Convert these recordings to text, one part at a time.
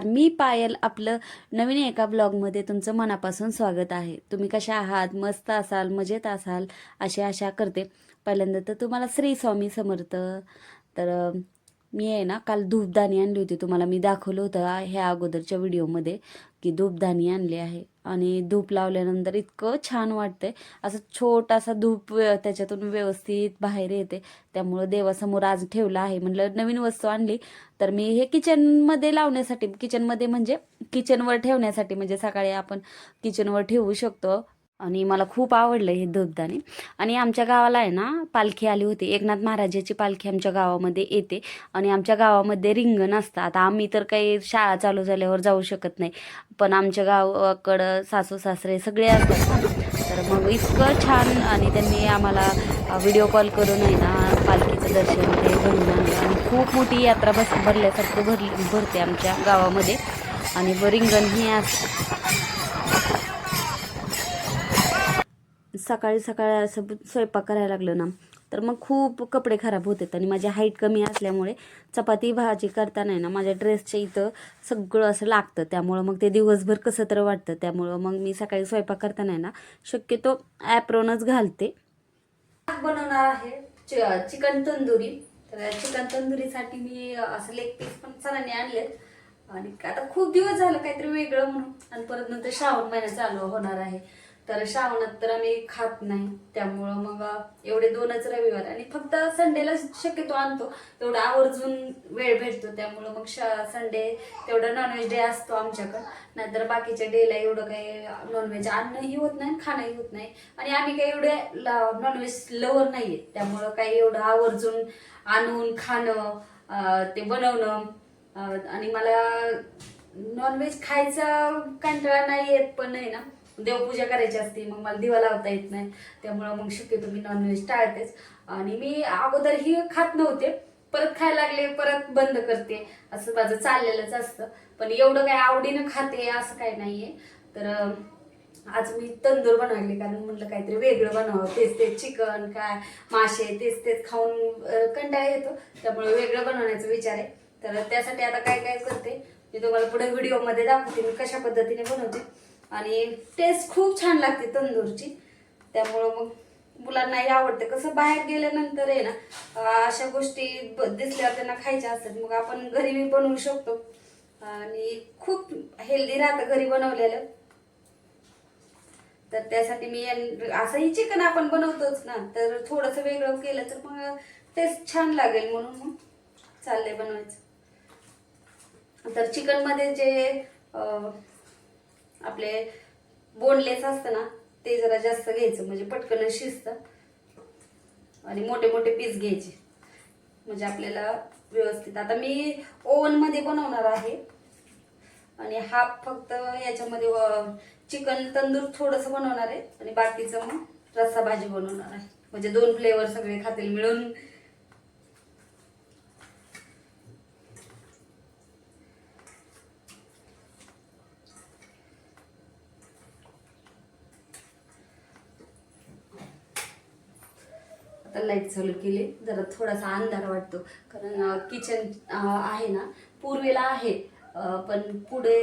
नमस्कार. मी पायल आपलं नवीन एका ब्लॉगमध्ये तुमचं मनापासून स्वागत आहे. तुम्ही कशा आहात? मस्त असाल? मजेत असाल? अशी आशा करते. पहिल्यांदा तर तुम्हाला श्री स्वामी समर्थ. तर मी आहे ना काल धूपदाणी आणली होती. तुम्हाला मी दाखवलं होतं ह्या अगोदरच्या व्हिडिओमध्ये की धूपदाणी आणली आहे. आणि धूप लावल्यानंतर इतकं छान वाटतंय. असं छोटासा धूप त्याच्यातून व्यवस्थित बाहेर येते. त्यामुळं देवासमोर आज ठेवलं आहे. म्हटलं नवीन वस्तू आणली. तर मी हे किचनमध्ये लावण्यासाठी किचनमध्ये म्हणजे किचनवर ठेवण्यासाठी म्हणजे सकाळी आपण किचनवर ठेवू शकतो. आणि मला खूप आवडलं हे धूपदाणी आणि आमच्या गावाला आहे ना पालखी आली होती. एकनाथ महाराजाची पालखी आमच्या गावामध्ये येते. आणि आमच्या गावामध्ये रिंगण असतं. आता आम्ही तर काही शाळा चालू झाल्यावर जाऊ शकत नाही. पण आमच्या गावाकडं सासू सासरे सगळे असतात. तर मग इतकं छान आणि त्यांनी आम्हाला व्हिडिओ कॉल करून आहे ना पालखीचं दर्शन ते घडून आणि खूप मोठी यात्रा बस भरल्यासारखं भरली भरते आमच्या गावामध्ये. आणि रिंगण हे असतं. सकाळी सकाळी असं स्वयंपाक करायला लागलं ना तर मग खूप कपडे खराब होतात आणि माझी हाईट कमी असल्यामुळे चपाती भाजी करताना आहे ना माझ्या ड्रेसच्या इथं सगळं असं लागतं. त्यामुळं मग ते दिवसभर कसं तर वाटतं. त्यामुळं मग मी सकाळी स्वयंपाक करताना आहे ना शक्यतो ॲप्रोनच घालते. बनवणार आहे चिकन तंदुरी. तर चिकन तंदुरीसाठी मी असं लेग पीस पण सरांनी आणलेत. आणि आता खूप दिवस झालं काहीतरी वेगळं म्हणून. आणि परत नंतर श्रावण महिना चालू होणार आहे. तर श्रावणात तर आम्ही खात नाही. त्यामुळं मग एवढे दोनच रविवार. आणि फक्त संडेला शक्यतो आणतो. तेवढा आवर्जून वेळ भेटतो. त्यामुळं मग संडे तेवढं नॉनव्हेज डे असतो आमच्याकडं. नाहीतर बाकीच्या डेला एवढं काही नॉनव्हेज आणणंही होत नाही आणि खाणंही होत नाही. आणि आम्ही काही एवढे नॉनव्हेज लवर आहे त्यामुळं काही एवढं आवर्जून आणून खाणं ते बनवणं आणि मला नॉनव्हेज खायचा कंटाळा नाही येत पण नाही ना. देवपूजा करायची असते मग मला दिवा लावता येत नाही. त्यामुळं मग शक्यतो मी नॉनव्हेज टाळतेच. आणि मी अगोदरही खात नव्हते परत खायला लागले परत बंद करते. असं माझं चाललेलंच असतं. पण एवढं काही आवडीनं खाते असं काही नाहीये. तर आज मी तंदूर बनवले कारण म्हटलं काहीतरी वेगळं बनवावं तेच तेच चिकन काय मासे तेच तेच खाऊन कंटाळा येतो. त्यामुळे वेगळं बनवण्याचा विचार आहे. तर त्यासाठी आता काय काय करते मी तुम्हाला पुढे व्हिडिओमध्ये दाखवते मी कशा पद्धतीने बनवते. आणि टेस्ट खूप छान लागते तंदूरची. त्यामुळं मग मुलांनाही आवडते. कसं बाहेर गेल्यानंतर आहे ना अशा गोष्टी ब- दिसल्यावर त्यांना खायच्या असतात. मग आपण घरी बी बनवू शकतो. आणि खूप हेल्दी राहतं घरी बनवलेलं. तर त्यासाठी मी असंही चिकन आपण बनवतोच ना. तर थोडंसं वेगळं केलं तर मग टेस्ट छान लागेल म्हणून मग चाललंय बनवायचं. तर चिकनमध्ये जे आपले बोनलेस असतं ना ते जरा जास्त घ्यायचं. म्हणजे पटकन शिजतं. आणि मोठे मोठे पीस घ्यायचे. म्हणजे आपल्याला व्यवस्थित. आता मी ओव्हनमध्ये बनवणार आहे. आणि हा फक्त याच्यामध्ये चिकन तंदूर थोडस बनवणार आहे. आणि बाकीचं मग रस्सा भाजी बनवणार आहे. म्हणजे दोन फ्लेवर सगळे खातील मिळून. आता लाइट चालू केली. जरा थोडासा अंधार वाटतो. कारण किचन आहे ना पूर्वेला आहे. पण पुढे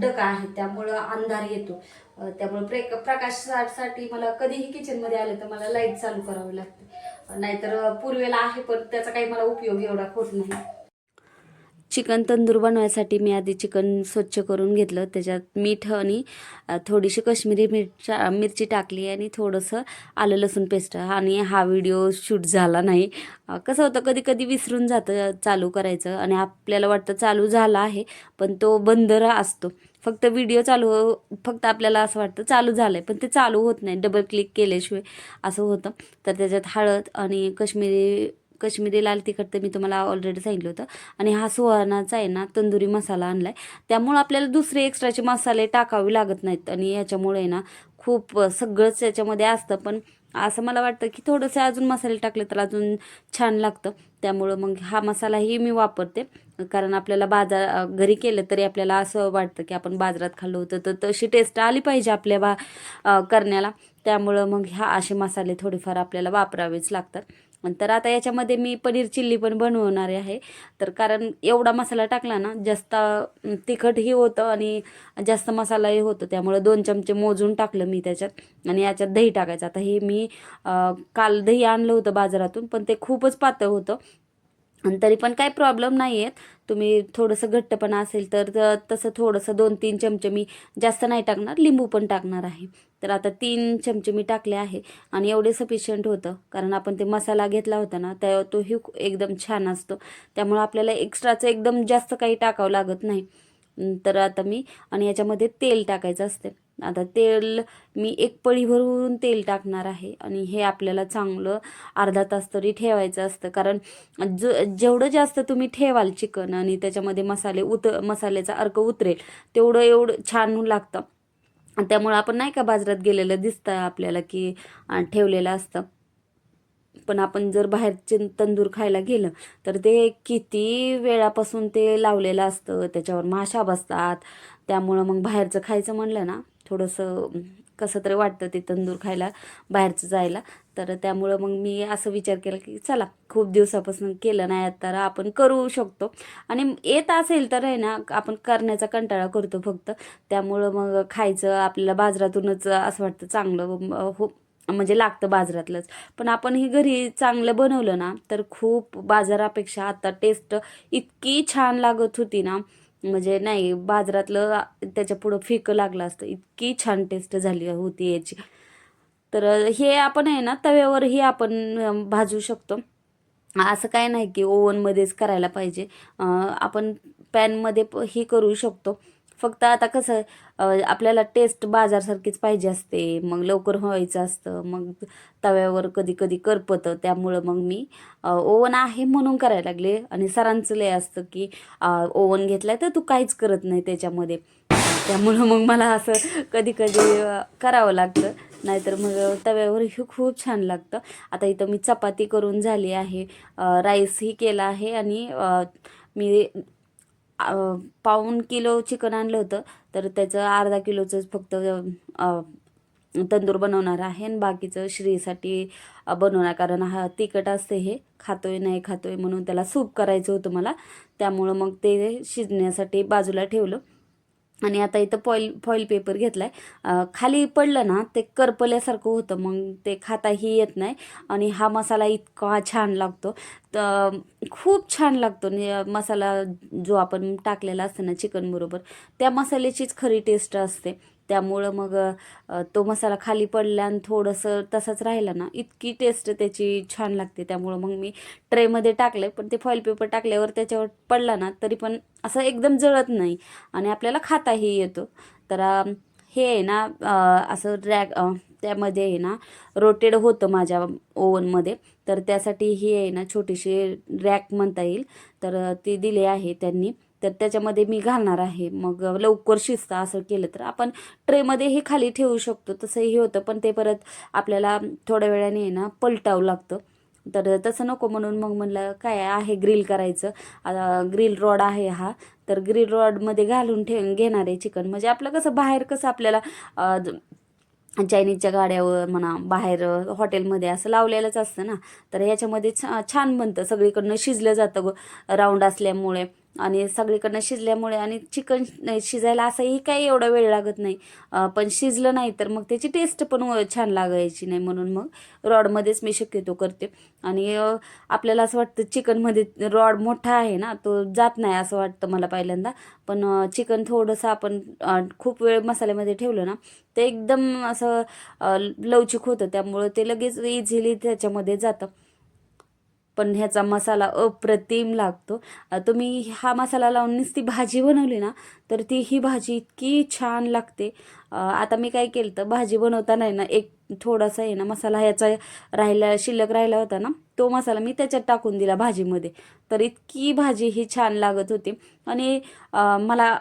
डका आहे. त्यामुळं अंधार येतो. त्यामुळं त्यामुळे प्रे प्रकाशासाठी मला कधीही किचनमध्ये आले तर मला लाइट चालू करावी लागते. नाहीतर पूर्वेला आहे पण त्याचा काही मला उपयोग एवढा होत नाही. चिकन तंदूर बनवायसाठी मी आधी चिकन स्वच्छ करून घेतलं. त्याच्यात मीठ आणि थोडीशी कश्मीरी मिरच्या मिरची टाकली आणि थोडंसं आलं लसूण पेस्ट. आणि हा व्हिडिओ शूट झाला नाही. कसं होतं कधी कधी विसरून जातं चालू करायचं. आणि आपल्याला वाटतं चालू झाला आहे पण तो बंद असतो. फक्त व्हिडिओ चालू फक्त आपल्याला असं वाटतं चालू झालं आहे पण ते चालू होत नाही. डबल क्लिक केल्याशिवाय असं होतं. तर त्याच्यात हळद आणि कश्मीरी कश्मीरी लाल तिखट तर मी तुम्हाला ऑलरेडी सांगितलं होतं. आणि हा सुहानाचा आहे ना तंदुरी मसाला आणला आहे त्यामुळं आपल्याला दुसरे एक्स्ट्राचे मसाले टाकावे लागत नाहीत. आणि याच्यामुळे आहे ना खूप सगळंच याच्यामध्ये असतं. पण असं मला वाटतं की थोडंसं अजून मसाले टाकले तर अजून छान लागतं. त्यामुळं मग हा मसालाही मी वापरते. कारण आपल्याला बाजार घरी केलं तरी आपल्याला असं वाटतं की आपण बाजारात खाल्लं होतं तर तशी टेस्ट आली पाहिजे आपल्या बा करण्याला. त्यामुळं मग ह्या असे मसाले थोडेफार आपल्याला वापरावेच लागतात. तर आता याच्यामध्ये मी पनीर चिल्ली पण बनवणार आहे. तर कारण एवढा मसाला टाकला ना जास्त तिखटही होतं आणि जास्त मसालाही होतं. त्यामुळं दोन चमचे मोजून टाकलं मी त्याच्यात आणि याच्यात दही टाकायचं. आता हे मी काल दही आणलं होतं बाजारातून पण ते खूपच पातळ होतं. आणि तरी पण काही प्रॉब्लेम नाही आहेत तुम्ही थोडंसं घट्टपणा असेल तर त- तसं थोडंसं दोन तीन चमचे मी जास्त नाही टाकणार लिंबू पण टाकणार आहे. तर आता तीन चमचे मी टाकले आहे आणि एवढे सफिशियंट होतं. कारण आपण ते मसाला घेतला होता ना त्या तोही एकदम छान असतो. त्यामुळे आपल्याला एक्स्ट्राचं एकदम जास्त काही टाकावं लागत नाही. तर आता मी आणि याच्यामध्ये तेल टाकायचं असते. आता तेल मी एक पळी भरून तेल टाकणार आहे आणि हे आपल्याला चांगलं अर्धा तास तरी ठेवायचं असतं. कारण ज जेवढं जास्त तुम्ही ठेवाल चिकन आणि त्याच्यामध्ये मसाले उत मसाल्याचा अर्क उतरेल तेवढं एवढं छान लागतं. त्यामुळं आपण नाही का बाजारात गेलेलं दिसतं आपल्याला की ठेवलेलं असतं. पण आपण जर बाहेरचे तंदूर खायला गेलं तर ते किती वेळापासून ते लावलेलं असतं त्याच्यावर माशा बसतात त्यामुळं मग बाहेरचं खायचं म्हणलं ना थोडंसं कसं तरी वाटतं ते तंदूर खायला बाहेरचं जायला. तर त्यामुळं मग मी असं विचार केला की चला खूप दिवसापासून केलं नाही तर आपण करू शकतो. आणि येत असेल तर आहे ना आपण करण्याचा कंटाळा करतो फक्त. त्यामुळं मग खायचं आपल्याला बाजारातूनच असं वाटतं चांगलं हो म्हणजे लागतं बाजारातलंच. पण आपण ही घरी चांगलं बनवलं ना तर खूप बाजारापेक्षा आता टेस्ट इतकी छान लागत होती ना. म्हणजे नाही बाजारातलं त्याच्या पुढं फिकं लागलं असतं. इतकी छान टेस्ट झाली होती याची. तर हे आपण आहे ना तव्यावरही आपण भाजू शकतो. असं काय नाही की ओव्हनमध्येच करायला पाहिजे. आपण पॅनमध्ये प- ही करू शकतो. फक्त आता कसं आपल्याला टेस्ट बाजारसारखीच पाहिजे असते. मग लवकर व्हायचं असतं. मग तव्यावर कधी कधी करपतं. त्यामुळं मग मी ओवन आहे म्हणून करायला लागले. आणि सरांचं लय असतं की ओव्हन घेतलाय तर तू काहीच करत नाही त्याच्यामध्ये. त्यामुळं मग मला असं कधी कधी करावं लागतं. नाहीतर मग तव्यावर हे खूप छान लागतं. आता इथं मी चपाती करून झाली आहे. राईसही केला आहे. आणि मी पाऊण किलो चिकन आणलं होतं तर त्याचं अर्धा किलोचंच फक्त तंदूर बनवणार आहे आणि बाकीचं श्रीसाठी बनवणार. कारण हा तिखट असते हे खातोय नाही खातोय म्हणून त्याला सूप करायचं होतं मला. त्यामुळं मग ते शिजण्यासाठी बाजूला ठेवलं. आणि आता इथं फॉईल फॉईल पेपर घेतला आहे खाली पडलं ना ते करपल्यासारखं होतं. मग ते खाताही येत नाही. आणि हा मसाला इतका छान लागतो. तर खूप छान लागतो. मसाला जो आपण टाकलेला असतो ना चिकनबरोबर त्या मसाल्याचीच खरी टेस्ट असते. त्यामुळं मग तो मसाला खाली पडला आणि थोडंसं तसाच राहिला ना इतकी टेस्ट त्याची छान लागते. त्यामुळं मग मी ट्रेमध्ये टाकले पण ते फॉईल पेपर टाकल्यावर त्याच्यावर पडला ना तरी पण असं एकदम जळत नाही आणि आपल्याला खाताही येतो. तर हे आहे ना असं रॅक त्यामध्ये आहे ना रोटेड होतं माझ्या ओव्हनमध्ये तर त्यासाठी ही आहे ना छोटीशी रॅक म्हणता येईल. तर ती दिली आहे त्यांनी. तर त्याच्यामध्ये मी घालणार आहे. मग लवकर शिजतं असं केलं तर. आपण ट्रेमध्ये हे खाली ठेवू शकतो. तसंही होतं. पण ते परत आपल्याला थोड्या वेळाने ना पलटावं लागतं. तर तसं नको म्हणून मग म्हणलं काय आहे ग्रिल करायचं? ग्रिल रॉड आहे हा. तर ग्रिल रॉडमध्ये घालून ठे घेणार आहे चिकन. म्हणजे आपलं कसं बाहेर कसं आपल्याला चायनीजच्या गाड्यावर म्हणा बाहेर हॉटेलमध्ये असं लावलेलंच असतं ना. तर ह्याच्यामध्ये छा छान बनतं. सगळीकडनं शिजलं जातं ग राऊंड असल्यामुळे. आणि सगळीकडनं शिजल्यामुळे आणि चिकन शिजायला असंही काही एवढा वेळ लागत नाही. पण शिजलं नाही तर मग त्याची टेस्ट पण व- छान लागायची नाही म्हणून मग रॉडमध्येच मी शक्यतो करते. आणि आपल्याला असं वाटतं चिकनमध्ये रॉड मोठा आहे ना तो जात नाही असं वाटतं मला पहिल्यांदा. पण चिकन थोडंसं आपण खूप वेळ मसाल्यामध्ये ठेवलं ना ते एकदम असं लवचिक होतं. त्यामुळं ते लगेच इझिली त्याच्यामध्ये जातं. पण ह्याचा मसाला अप्रतिम लागतो. तुम्ही हा मसाला लावून नुसती भाजी बनवली ना तर ती ही भाजी इतकी छान लागते. आता मी काय केलं तर भाजी बनवताना आहे ना एक थोडासा आहे ना मसाला ह्याचा राहिला शिल्लक राहिला होता ना तो मसाला मी त्याच्यात टाकून दिला भाजीमध्ये. तर इतकी भाजी ही छान लागत होती. आणि मला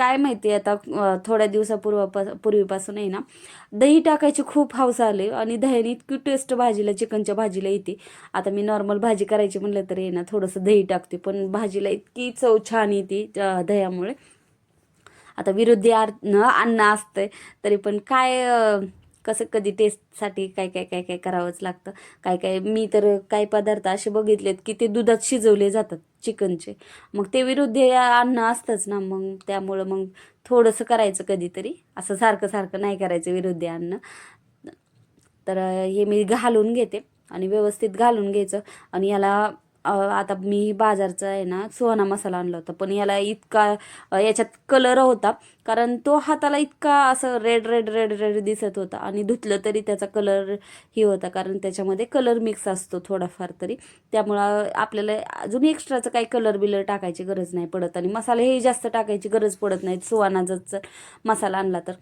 काय माहिती आता थोड्या दिवसापूर्वापास पूर्वीपासून आहे ना दही टाकायची खूप हौस आले आणि दह्याने इतकी टेस्ट भाजीला चिकनच्या भाजीला येते. आता मी नॉर्मल भाजी करायची म्हणलं तर आहे ना थोडंसं दही टाकते पण भाजीला इतकी चव छान येते त्या दह्यामुळे. आता विरुद्धी आर अन्न असतंय तरी पण काय कसं कधी टेस्टसाठी काय काय काय काय करावंच लागतं. काय काय मी तर काही पदार्थ असे बघितलेत की ते दुधात शिजवले जातात चिकनचे. मग ते विरुद्ध अन्न असतंच ना मग त्यामुळं मग थोडंसं करायचं कधीतरी. असं सारखं सारखं नाही करायचं विरुद्ध अन्न. तर हे मी घालून घेते आणि व्यवस्थित घालून घ्यायचं. आणि याला आता मी बाजारचा आहे ना सुहाना मसाला आणला होता. पण याला इतका याच्यात कलर होता. कारण तो हाताला इतका असं रेड रेड रेड रेड दिसत होता. आणि धुतलं तरी त्याचा कलर ही होता. कारण त्याच्यामध्ये कलर मिक्स असतो थोडाफार तरी. त्यामुळं आपल्याला अजून एक्स्ट्राचं काही कलर बिलर टाकायची गरज नाही पडत. आणि मसाले हे जास्त टाकायची गरज पडत नाही. सुहानाचा मसाला आणला तर.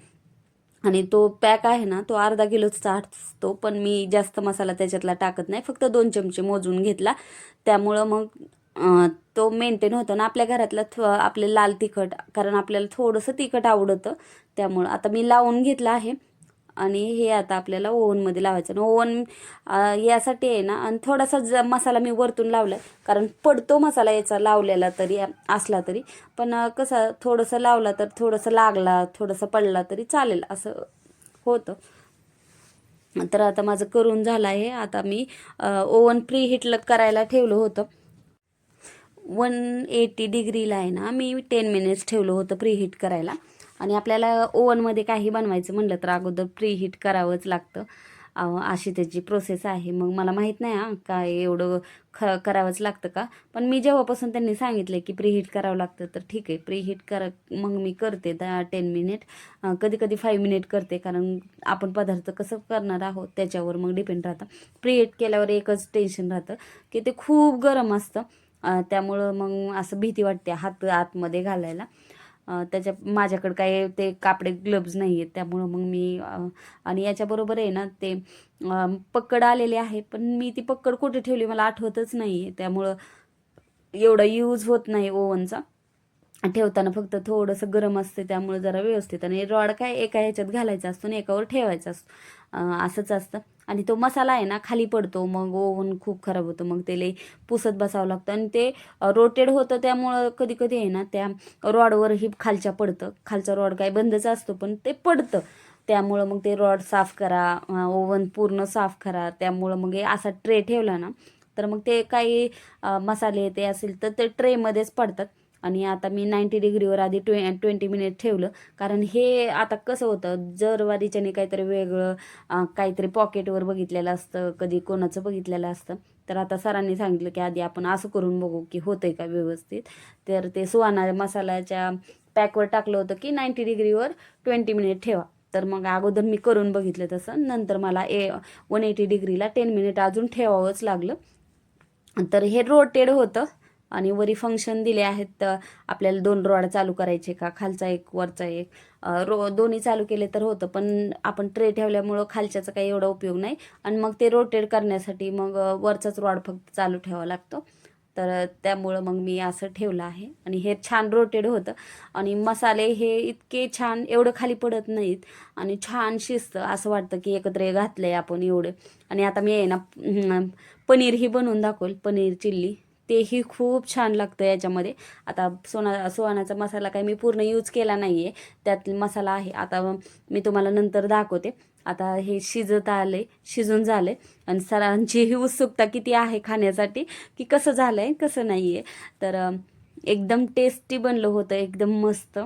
आणि तो पॅक आहे ना तो अर्धा किलोचा असतो पण मी जास्त मसाला त्याच्यातला टाकत नाही. फक्त दोन चमचे मोजून घेतला. त्यामुळं मग तो मेंटेन होतो. ना आपल्या घरातलं थ आपले लाल तिखट कारण आपल्याला थोडंसं तिखट आवडतं. त्यामुळं आता मी लावून घेतलं आहे. आणि हे आता आपल्याला ओव्हनमध्ये लावायचं. आणि ओव्हन यासाठी आहे ना आणि थोडासा ज मसाला मी वरतून लावला कारण पडतो मसाला याचा लावलेला तरी असला तरी. पण कसा कसं थोडंसं लावला तर थोडंसं लागला थोडंसं पडला तरी चालेल असं होतं. तर आता माझं करून झालं आहे. आता मी ओव्हन प्री हिटलं करायला ठेवलं होतं. वन एटी डिग्रीला आहे ना मी टेन मिनिट्स ठेवलं होतं प्री हीट करायला. आणि आपल्याला ओव्हनमध्ये काही बनवायचं म्हणलं तर अगोदर प्रीहीट करावंच लागतं. अशी त्याची प्रोसेस आहे. मग मला माहीत नाही हां काय एवढं ख करावंच लागतं का? पण मी जेव्हापासून त्यांनी सांगितलं की प्रीहीट करावं लागतं तर ठीक आहे. प्रीहीट कर मग मी करते दहा टेन मिनिट कधी कधी फाईव्ह मिनिट करते कारण आपण पदार्थ कसं करणार आहोत त्याच्यावर मग डिपेंड राहतं. प्रीहीट केल्यावर एकच टेन्शन राहतं की ते खूप गरम असतं. त्यामुळं मग असं भीती वाटते हात आतमध्ये घालायला. त्याच्या माझ्याकडं काय ते कापडे ग्लब्ज नाही आहेत त्यामुळं मग मी आणि याच्याबरोबर आहे ना ते पकड पक्कड आलेले आहे पण मी ती पक्कड कुठे ठेवली मला आठवतच नाही आहे त्यामुळं एवढा यूज होत नाही ओव्हनचा. ठेवताना फक्त थोडंसं गरम असते त्यामुळे जरा व्यवस्थित आणि रॉड काय एका ह्याच्यात घालायचा असतो आणि एकावर ठेवायचा असतो असंच असतं. आणि तो मसाला आहे ना खाली पडतो मग ओव्हन खूप खराब होतं मग त्याला पुसत बसावं लागतं आणि ते रोटेड होतं त्यामुळं कधी कधी आहे ना त्या रॉडवरही खालच्या पडतं. खालचा रॉड काय बंदच असतो पण ते पडतं. त्यामुळं मग ते रॉड साफ करा ओव्हन पूर्ण साफ करा. त्यामुळं मग हे असा ट्रे ठेवला ना तर मग ते काही मसाले ते असेल तर ते ट्रेमध्येच पडतात. आणि आता मी नाईंटी डिग्रीवर आधी ट्वे ट्वेंटी मिनिट ठेवलं. कारण हे आता कसं होतं जरवारीच्याने काहीतरी वेगळं काहीतरी पॉकेटवर बघितलेलं असतं कधी कोणाचं बघितलेलं असतं. तर आता सरांनी सांगितलं की आधी आपण असं करून बघू की होतंय का व्यवस्थित. तर ते सुहाना मसाल्याच्या पॅकवर टाकलं होतं की नाईंटी डिग्रीवर ट्वेंटी मिनिट ठेवा. तर मग अगोदर मी करून बघितलं तसं. नंतर मला ए वन एटी डिग्रीला टेन मिनिट अजून ठेवावंच लागलं. तर हे रोटेड होतं. आणि वरी फंक्शन दिले आहेत तर आपल्याला दोन रॉड चालू करायचे का? खालचा एक वरचा एक. रो दोन्ही चालू केले तर होतं पण आपण ट्रे ठेवल्यामुळं खालच्याचा काही एवढा उपयोग नाही. आणि मग ते रोटेट करण्यासाठी मग वरचाच रॉड फक्त चालू ठेवावा लागतो. तर त्यामुळं मग मी असं ठेवलं आहे. आणि हे छान रोटेड होतं. आणि मसाले हे इतके छान एवढं खाली पडत नाहीत. आणि छान शिजतं असं वाटतं की एकत्र घातलं आहे आपण एवढं. आणि आता मी आहे ना पनीरही बनवून दाखवेल पनीर चिल्ली. तेही खूप छान लागतं याच्यामध्ये. आता सोना सोहानाचा मसाला काही मी पूर्ण यूज केला नाही आहे त्यात मसाला आहे. आता मी तुम्हाला नंतर दाखवते. आता हे शिजत आले शिजून झाले आणि सरांची ही उत्सुकता किती आहे खाण्यासाठी की कसं झालं आहे कसं नाही आहे तर एकदम टेस्टी बनलं होतं एकदम मस्त.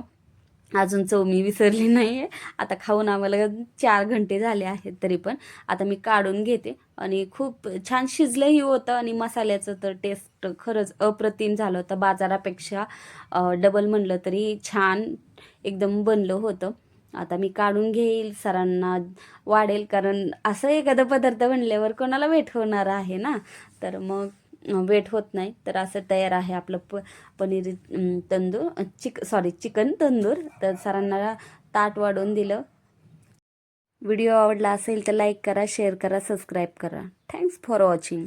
अजून चव मी विसरली नाही आहे आता खाऊन आम्हाला चार घंटे झाले आहेत तरी पण. आता मी काढून घेते. आणि खूप छान शिजलंही होतं आणि मसाल्याचं तर टेस्ट खरंच अप्रतिम झालं होतं. बाजारापेक्षा डबल म्हणलं तरी छान एकदम बनलं होतं. आता मी काढून घेईल. सरांना वाढेल. कारण असं एखादं पदार्थ बनल्यावर कोणाला वेट होणार आहे ना? तर मग वेट होत नाही. तर असं तयार आहे आपलं प पनीर तंदूर चिक सॉरी चिकन तंदूर. तर सरांना ताट वाढवून दिलं. व्हिडिओ आवडला असेल तर लाईक करा शेअर करा सबस्क्राईब करा. Thanks for watching